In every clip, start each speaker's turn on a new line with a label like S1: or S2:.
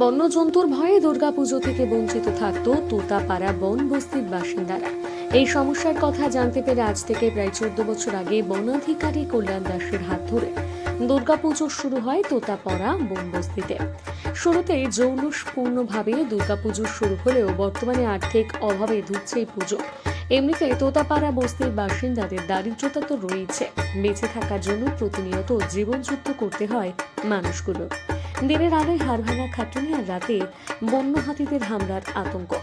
S1: বন্যজন্তুর ভয়ে দুর্গাপুজো থেকে বঞ্চিত থাকত তোতাপাড়া বন বস্তির বাসিন্দারা। এই সমস্যার কথা জানতে পেরে আজ থেকে প্রায় চোদ্দ বছর আগে বনাধিকারী কল্যাণ দাসের হাত ধরে দুর্গাপুজো শুরু হয় তোতাপাড়া বন বস্তিতে। শুরুতে জৌলুসপূর্ণভাবে দুর্গাপুজো শুরু হলেও বর্তমানে আর্থিক অভাবে ধুচ্ছে এই পুজো। এমনিতে তোতাপাড়া বস্তির বাসিন্দাদের দারিদ্রতা তো রয়েছে। বেঁচে থাকার জন্য প্রতিনিয়ত জীবনযুদ্ধ করতে হয় মানুষগুলো। দিনের আলোয় হাড়ভাঙা খাটুনি আর রাতে বন্য হাতিদের হামলার আতঙ্ক।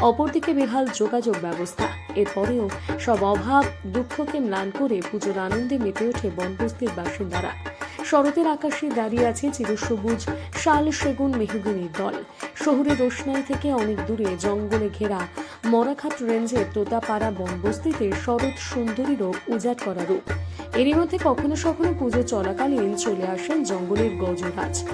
S1: অপরদিকে বেহাল যোগাযোগ ব্যবস্থা। এরপরেও সব অভাব, দুঃখকে ম্লান করে পুজোর আনন্দে মেতে ওঠে বনবস্তির বাসিন্দারা। শরতের আকাশে দাঁড়িয়ে আছে চিরসবুজ, শাল সেগুন মেহগুনির দল। শহরের রোশনাই থেকে অনেক দূরে জঙ্গলে ঘেরা মরাখাট রেঞ্জের তোতাপাড়া বনবস্তিতে শরৎ সুন্দরীরও উজাট করা রূপ। এরই মধ্যে কখনো কখনো পুজো চলাকালীন চলে আসেন জঙ্গলের গজরাজ।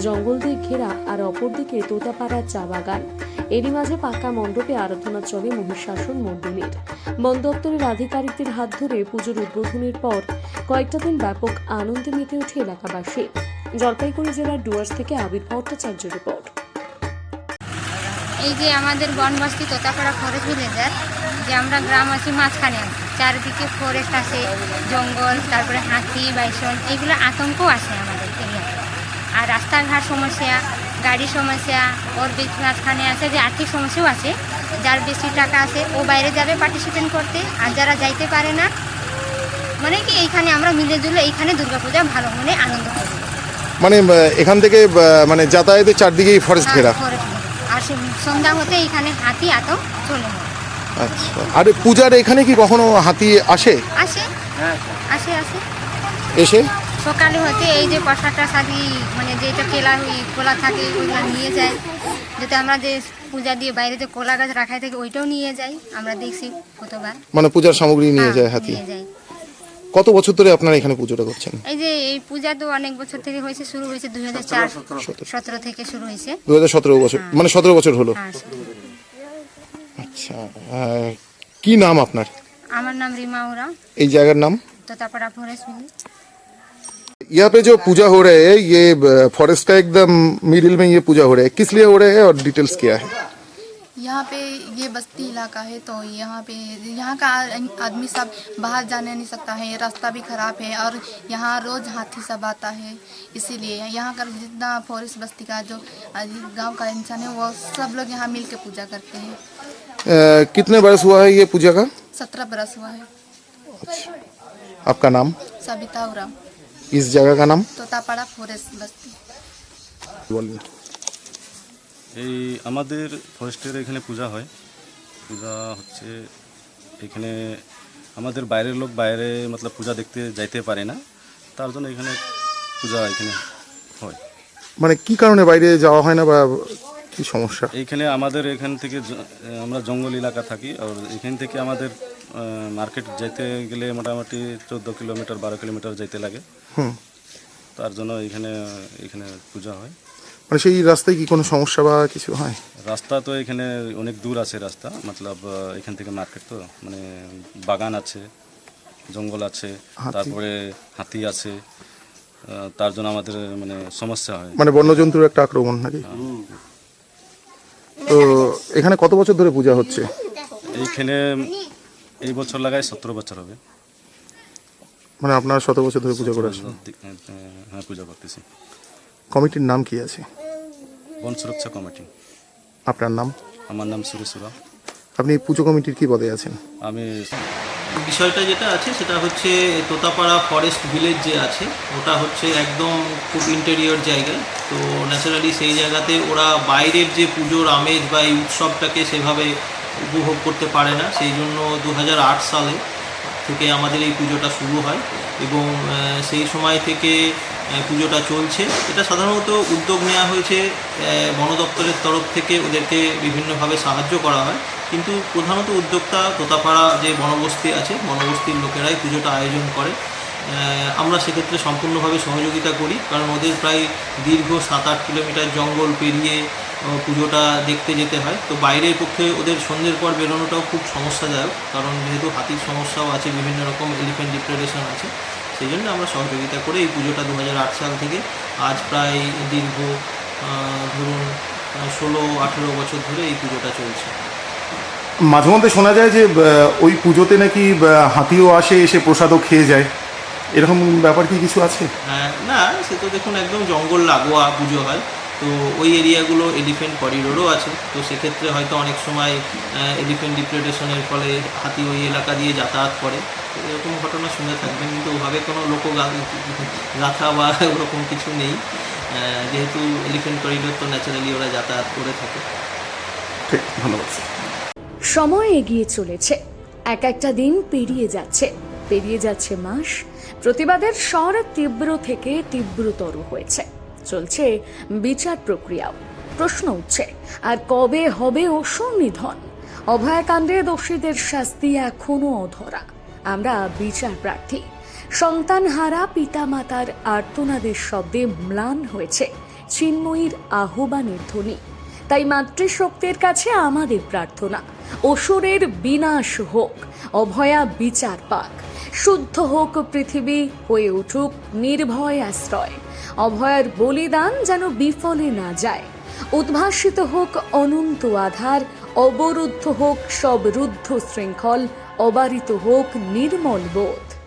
S1: জঙ্গল দিয়ে ঘেরা আর অপরদিকে তোতাপাড়া চা বাগান। এরই মাঝে পাকা মণ্ডপে আরাধনা চলে মহিষাসন মণ্ডলীর। বন দপ্তরের আধিকারিকদের হাত ধরে পুজোর উদ্বোধনের পর কয়েকটা দিন ব্যাপক আনন্দে মেতে ওঠে এলাকাবাসী। জলপাইগুড়ি জেলার ডুয়ার্স থেকে আবির ভট্টাচার্য রিপোর্ট।
S2: এই যে আমাদের বনবস্তি তোতাপাড়া ফরেস্ট ভিলেজার যে আমরা গ্রাম আছি মাঝখানে আছি চারিদিকে ফরেস্ট আছে জঙ্গল তারপরে হাতি বাইসন এইগুলো আতঙ্ক আছে আমাদের এরিয়াতে আর রাস্তাঘাট সমস্যা গাড়ির সমস্যা ওর বেশ মাঝখানে আছে যে আর্থিক সমস্যাও আছে যার বেশি টাকা আছে ও বাইরে যাবে পার্টিসিপেট করতে আর যারা যাইতে পারে না মানে কি এইখানে আমরা মিলে জুলে এইখানে দুর্গাপূজা ভালো মনে আনন্দ করি।
S3: মানে এখান থেকে মানে যাতায়াতের চারদিকেই ফরেস্ট ঘেরা।
S2: হ্যাঁ, forest আর সে- সন্ধ্যা হতে এইখানে হাতি আতঙ্ক চলে যায়।
S3: আচ্ছা। আর পূজার এখানে কি কখনো হাতি আসে?
S2: আসে। আসে আসে।
S3: এসে?
S2: সকালে হতে এই যে প্রসাদটা সাদি মানে যেটা কেলা কোলা থাকে ওইগুলো নিয়ে যায়। যাতে আমরা যে পূজা দিয়ে বাইরে যে কোলা গাছ রাখাই থাকে ওইটাও নিয়ে যাই। আমরা দেখছি কতবার।
S3: মানে পূজার সামগ্রী নিয়ে
S2: হ্যাঁ,
S3: যায় হাতি।
S2: নিয়ে যায়
S3: কত বছর ধরে আপনারা এখানে পুজোটা করছেন
S2: এই যে এই পূজা তো অনেক বছর থেকে হয়েছে শুরু হয়েছে দুই হাজার চার সতেরো থেকে শুরু হয়েছে
S3: দু হাজার সতেরো বছর মানে সতেরো বছর হলো
S2: হ্যাঁ
S3: আচ্ছা আহ, কি নাম আপনার
S2: আমার নাম রিমা ওরা
S3: এই জায়গার नाम
S2: তো তারপর ফরেস্ট মিলি
S3: यहाँ पे जो पूजा हो रहे है ये फॉरेस्ट का एकदम मिडिल में ये पूजा हो रहा है किस लिए हो रहे है और डिटेल्स क्या है
S4: यहाँ पे ये बस्ती इलाका है तो यहाँ पे यहाँ का आदमी सब बाहर जाने नहीं सकता है रास्ता भी खराब है और यहाँ रोज हाथी सब आता है इसीलिए यहाँ का जितना फॉरेस्ट बस्ती का जो गाँव का इंसान है वो सब लोग यहाँ मिल के पूजा करते हैं।
S3: कितने बरस हुआ है ये पूजा का?
S4: सत्रह बरस हुआ है।
S3: आपका नाम?
S4: सबिता उराम
S3: इस जगह का नाम?
S4: तोतापाड़ा फॉरेस्ट बस्ती।
S5: এই আমাদের ফরেস্টের এখানে পূজা হয়। পূজা হচ্ছে এখানে আমাদের বাইরের লোক বাইরে মতলব পূজা দেখতে যাইতে পারে না। তার জন্য এখানে পূজা এখানে হয়।
S3: মানে কি কারণে বাইরে যাওয়া হয় না বা কি সমস্যা?
S5: এইখানে আমাদের এখান থেকে আমরা জঙ্গল এলাকা থাকি আর এখান থেকে আমাদের মার্কেট যেতে গেলে মোটামুটি চোদ্দ কিলোমিটার বারো কিলোমিটার যেতে লাগে।
S3: হুম।
S5: তার জন্য এখানে এখানে পূজা হয়।
S3: মানে সেই রাস্তায় কি কোনো সমস্যা বা কিছু হয়?
S5: রাস্তা তো এখানে অনেক দূর আছে রাস্তা মতলব এখান থেকে মার্কেট তো মানে বাগান আছে জঙ্গল আছে তারপরে হাতি আছে তার জন্য আমাদের মানে সমস্যা হয়।
S3: মানে বন্যজন্তুর একটা আক্রমণ নাকি? তো এখানে কত বছর ধরে পূজা হচ্ছে?
S5: এইখানে এই বছর লাগায় সতেরো বছর হবে।
S3: মানে আপনারা শত বছর ধরে পূজা করে আসছেন
S5: হ্যাঁ পূজা করতেছি।
S3: কমিটির নাম কি আছে?
S5: বন সুরক্ষা কমিটি।
S3: আপনার নাম?
S5: আমার নাম সুরেশুরা
S3: আপনি পুজো কমিটির কি পদে আছেন?
S5: আমি
S6: বিষয়টা যেটা আছে সেটা হচ্ছে তোতাপাড়া ফরেস্ট ভিলেজ যে আছে ওটা হচ্ছে একদম খুব ইন্টেরিয়র জায়গায় তো ন্যাচারালি সেই জায়গাতে ওরা বাইরের যে পুজোর আমেজ বা এই উৎসবটাকে সেভাবে উপভোগ করতে পারে না। সেই জন্য দু হাজার আট সালে থেকে আমাদের এই পুজোটা শুরু হয় এবং সেই সময় থেকে পুজোটা চলছে। এটা সাধারণত উদ্যোগ নেওয়া হয়েছে বন দপ্তরের তরফ থেকে ওদেরকে বিভিন্নভাবে সাহায্য করা হয়। কিন্তু প্রধানত উদ্যোক্তা তোতাপাড়া যে বনবস্তি আছে, বনবস্তির লোকেরাই পুজোটা আয়োজন করে। আমরা সেক্ষেত্রে সম্পূর্ণভাবে সহযোগিতা করি, কারণ ওদের প্রায় দীর্ঘ সাত আট কিলোমিটার জঙ্গল পেরিয়ে পুজোটা দেখতে যেতে হয়। তো বাইরের পক্ষে ওদের সন্ধ্যের পর বেরোনোটাও খুব সমস্যাদায়ক, কারণ যেহেতু হাতির সমস্যাও আছে, বিভিন্ন রকম এলিফেন্ট ডিপ্রেডেশন আছে, সেই জন্য আমরা সহযোগিতা করে এই পুজোটা দু হাজার আট সাল থেকে আজ প্রায় দীর্ঘ ধরুন, ষোলো, আঠেরো বছর ধরে এই পুজোটা চলছে।
S3: মাঝে মধ্যে শোনা যায় যে ওই পুজোতে নাকি হাতিও আসে, এসে প্রসাদও খেয়ে যায়। এরকম ব্যাপার কি কিছু আছে?
S6: আহ, না সে তো দেখুন একদম জঙ্গল লাগোয়া পুজো হয়। তো ওই এরিয়াগুলো এলিফেন্ট করিডোরও আছে। তো সেক্ষেত্রে হয়তো অনেক সময় এলিফেন্ট ডিপ্রেডেশনের ফলে হাতি ওই এলাকা দিয়ে যাতায়াত করে। তো এরকম ঘটনা শুনে থাকবেন কিন্তু ওভাবে কোনো লোক গাথা বা ওরকম কিছু নেই। যেহেতু এলিফেন্ট করিডোর তো ন্যাচারালি ওরা যাতায়াত করে থাকে।
S3: ঠিক ধন্যবাদ
S7: সময় এগিয়ে চলেছে। এক একটা দিন পেরিয়ে যাচ্ছে। পেরিয়ে যাচ্ছে মাস প্রতিবাদের স্বর তীব্র থেকে তীব্রতর হয়েছে। চলছে বিচার প্রক্রিয়াও। প্রশ্ন উঠছে, আর কবে হবে অসুর নিধন অভয়াকাণ্ডে দোষীদের শাস্তি এখনও অধরা। আমরা বিচার প্রার্থী। সন্তানহারা পিতামাতার আর্তনাদের শব্দে ম্লান হয়েছে চিন্ময়ীর আহ্বানের ধ্বনি। তাই মাতৃশক্তির কাছে আমাদের প্রার্থনা। অসুরের বিনাশ হোক, অভয়া বিচার পাক। শুদ্ধ হোক পৃথিবী হয়ে উঠুক নির্ভয় আশ্রয়। অভয়ার বলিদান যেন বিফলে না যায়। উদ্ভাসিত হোক অনন্ত আধার, অবরুদ্ধ হোক সব রুদ্ধ শৃঙ্খল, অবারিত হোক নির্মল বোধ।